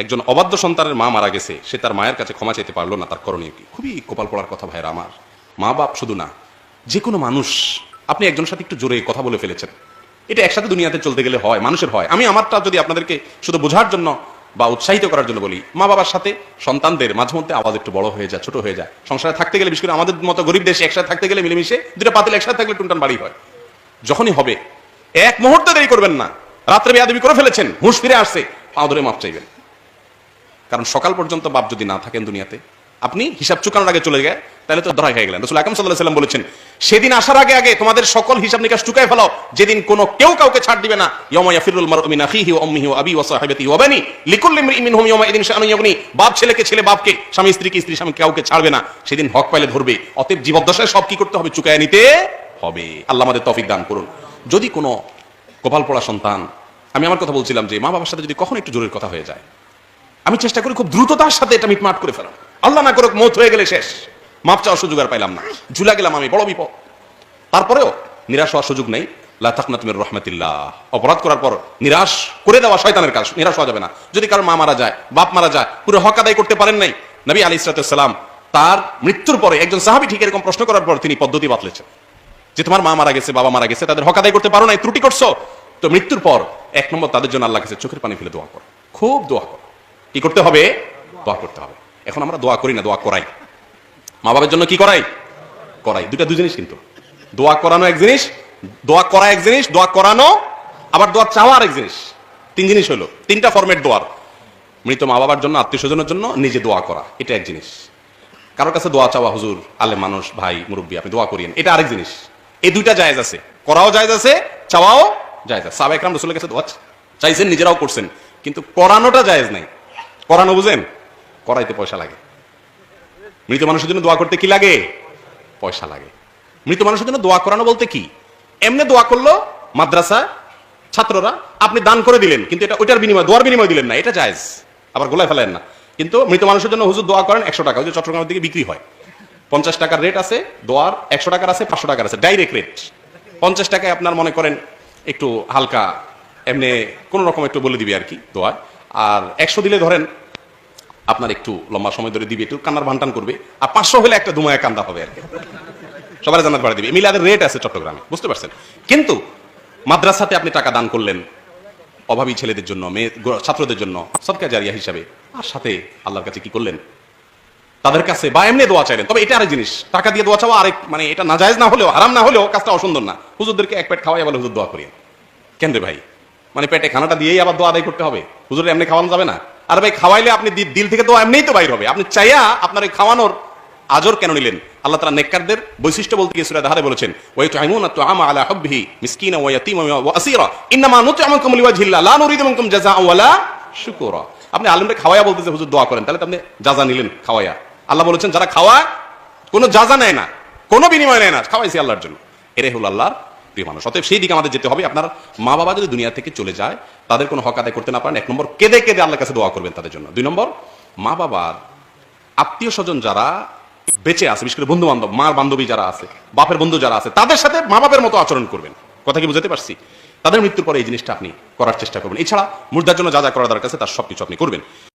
একজন অবাধ্য সন্তানের মা মারা গেছে, সে তার মায়ের কাছে ক্ষমা চাইতে পারল না, তার করণীয় কি? খুবই কপাল পড়ার কথা ভাইরা আমার। মা বাপ শুধু না, যে কোনো মানুষ, আপনি একজনের সাথে একটু জোরে কথা বলে ফেলেছেন। এটা একসাথে দুনিয়াতে চলতে গেলে হয়, মানুষের হয়। আমি আমারটা যদি আপনাদেরকে শুধু বোঝার জন্য বা উৎসাহিত করার জন্য বলি, মা বাবার সাথে সন্তানদের মাঝে মধ্যে আওয়াজ একটু বড় হয়ে যায়, ছোট হয়ে যায়। সংসারে থাকতে গেলে, বিশেষ করে আমাদের মতো গরিব দেশে একসাথে থাকতে গেলে মিলেমিশে দুটো পাতিল একসাথে থাকলে টুনটান বাড়ি হয়। যখনই হবে, এক মুহূর্তে দেরি করবেন না। রাত্রে বেয়াদবি করে ফেলেছেন, হুঁশ ফিরে আসছে, পা ধরে মাপ চাইবেন। কারণ সকাল পর্যন্ত বাপ যদি না থাকেন দুনিয়াতে, আপনি হিসাব চুকানোর আগে চলে যায় তাহলে তো ধরা হয়ে গেলেন। রসুল আকরম সাল্লাহ সাল্লাম বলেছেন, সেদিন আসার আগে আগে তোমাদের সকল হিসাব নিকাশ চুকায় ফেলাও। যেদিন কোনো কেউ কাউকে ছাড় দিবে না ইয়মা ইয়াফিরুল মারউ মিন আখিহি ওয়া উম্মিহি ওয়া আবি ওয়া সাহিবাতি ওয়া বানি, লিকুল্লি ইমরিইন মিনহুম ইদিন শাআনুন ইউগনি বাপ ছেলেকে ছেলে বাপকে, স্বামী স্ত্রীকে স্ত্রী স্বামী কাউকে ছাড়বে না। সেদিন হক পাইলে ধরবে, অতএব জীবদ্দশায় সব কি করতে হবে? চুকায় নিতে হবে। আল্লাহ আমাদের তৌফিক দান করুন। যদি কোনো কপাল পড়া সন্তান, আমি আমার কথা বলছিলাম যে মা বাবার সাথে যদি কখনো একটু জোরের কথা হয়ে যায় আমি চেষ্টা করি খুব দ্রুততার সাথে এটা মিটমাট করে ফেলাম আল্লাহ না করুক, মত হয়ে গেলে শেষ। মাপ চাওয়ার সুযোগ আর পাইলাম না। ঝুলা গেলাম আমি, বড় বিপদ। তারপরেও নিরাশ হওয়ার সুযোগ নেই। রহমাতিল্লাহ। অপরাধ করার পর নিরাশ করে দেওয়া শয়তানের কাজ, নিরাশ হওয়া যাবে না। যদি কারও মা মারা যায়, বাপ মারা যায়, পুরো হক আদায় করতে পারেন নাই, নবী আলী ইসরাতাম তার মৃত্যুর পরে একজন সাহাবি ঠিক এরকম প্রশ্ন করার পর তিনি পদ্ধতি বাতলেছেন। যে তোমার মা মারা গেছে, বাবা মারা গেছে, তাদের হক আদায় করতে পারো নাই, ত্রুটি করছ, তো মৃত্যুর পর এক নম্বর তাদের জন্য আল্লাহ কাছে চোখের পানি ফেলে দোয়া করো। খুব দোয়া করো। কি করতে হবে? দোয়া করতে হবে। এখন আমরা দোয়া করি না, দোয়া করাই। মা বাবার জন্য কি করাই? করাই। দুটা দুই জিনিস কিন্তু। দোয়া করানো এক জিনিস, দোয়া করা এক জিনিস, দোয়া করানো, আবার দোয়া চাওয়া আর এক জিনিস। তিন জিনিস হলো, তিনটা ফরম্যাট দোয়ার। মৃত মা বাবার জন্য, আত্মীয় স্বজনের জন্য নিজে দোয়া করা, এটা এক জিনিস। কারোর কাছে দোয়া চাওয়া, হুজুর আলে মানুষ, ভাই, মুরব্বী, আপনি দোয়া করিয়েন। এটা আরেক জিনিস। এই দুইটা জায়েজ আছে। করাও জায়েজ আছে, চাওয়াও জায়েজ আছে। সাবেক রাম রসুলের কাছে দোয়া চাইছেন, নিজেরাও করছেন। কিন্তু করানোটা জায়েজ নাই। করানো বুঝেন? করাইতে পয়সা লাগে। মৃত মানুষের জন্য দোয়া করতে কি লাগে? পয়সা লাগে। মৃত মানুষের জন্য দোয়া করানো বলতে কি? এমনি দোয়া করল মাদ্রাসা ছাত্ররা, আপনি দান করে দিলেন, কিন্তু এটা ওইটার বিনিময়, দোয়ার বিনিময় দিলেন না, এটা জায়েজ। আবার গোলায় ফেলেন না। কিন্তু মৃত মানুষের জন্য হুজুর দোয়া করেন একশো টাকা যে চট্টগ্রামের দিকে বিক্রি হয়। পঞ্চাশ টাকার রেট আছে, দোয়ার একশো টাকার আছে, পাঁচশো টাকার আছে ডাইরেক্ট রেট পঞ্চাশ টাকায় আপনার মনে করেন একটু হালকা, এমনি কোনো রকম একটু বলে দিবি আর কি দোয়া আর একশো দিলে ধরেন আপনার একটু লম্বা সময় ধরে দিবে, একটু কান্নার ভান্টান করবে, আর পাঁচশো হলে একটা দুমায় কান্দা হবে আর কি। সবাই জানাত বাড়া দিবে। মিলাদের রেট আছে চট্টগ্রামে, বুঝতে পারছেন? কিন্তু মাদ্রাসাতে আপনি টাকা দান করলেন অভাবী ছেলেদের জন্য, মেয়ে ছাত্রদের জন্য, সদকা জারিয়া হিসাবে। আর সাথে আল্লাহর কাছে কি করলেন? তাদের কাছে বা এমনি দোয়া চাইলেন। তবে এটা আরেক জিনিস, টাকা দিয়ে দোয়া চাওয়া আরেক মানে এটা নাজায়েজ না হলেও, হারাম না হলেও কাজটা অসুন্দর না। হুজুরদেরকে এক পেট খাওয়াই বলে হুজুর দোয়া করিয়ে কেন রে ভাই? মানে পেটে খানাটা দিয়েই আবার দোয়া আদায় করতে হবে। হুজুর, এমনি খাওয়ানো যাবে না। আর ভাই, খাওয়াইলে আপনি দিল থেকে তো এমনিই তো বাইর হবে। আপনি চাইয়া আপনার এই খাওয়ানোর আজর কেন নিলেন? আল্লাহ তাআলা নেককারদের বৈশিষ্ট্য বলতে গিয়ে সূরা দাহারে বলেছেন ওই ওয়া তুআইমুনা তুআমা আলা হুববিহি মিসকিনা ওয়া ইয়াতীমা ওয়া আসীরা। ইন্নামা নুত'আমুকুম লিওয়াজহিল্লাহ লা নুরিদু মিনকুম জাযাআন ওয়ালা শুকুরা। আপনি আলেমরে খাওয়ায়া বলতেছে, হুজুর, দোয়া করেন। তাহলে আপনি জাযা নিলেন খাওয়ায়া আল্লাহ বলেছেন, যারা খাওয়ায়, কোনো জাযা নেয় না, কোনো বিনিময় নেয় না, খাওয়াইছি আল্লাহর জন্য। এরে হলো আল্লাহর প্রিয় মানুষ। অতএব সেই দিকে আমাদের যেতে হবে। আপনার মা বাবা যদি দুনিয়া থেকে চলে যায়, তাদের কোনো হক আদায় করতে না পারেন, এক নম্বর কেঁদে কেঁদে আল্লাহর কাছে দোয়া করবেন তাদের জন্য। দুই নম্বর মা বাবার আত্মীয় স্বজন যারা বেঁচে আছে, বিশেষ করে বন্ধু বান্ধব মার বান্ধবী যারা আছে, বাপের বন্ধু যারা আছে, তাদের সাথে মা বাপের মতো আচরণ করবেন। কথা কি বুঝতে পারছি? তাদের মৃত্যুর পরে এই জিনিসটা আপনি করার চেষ্টা করবেন। এছাড়া মুর্দার জন্য যা যা করা দরকার আছে, তার সবকিছু আপনি করবেন।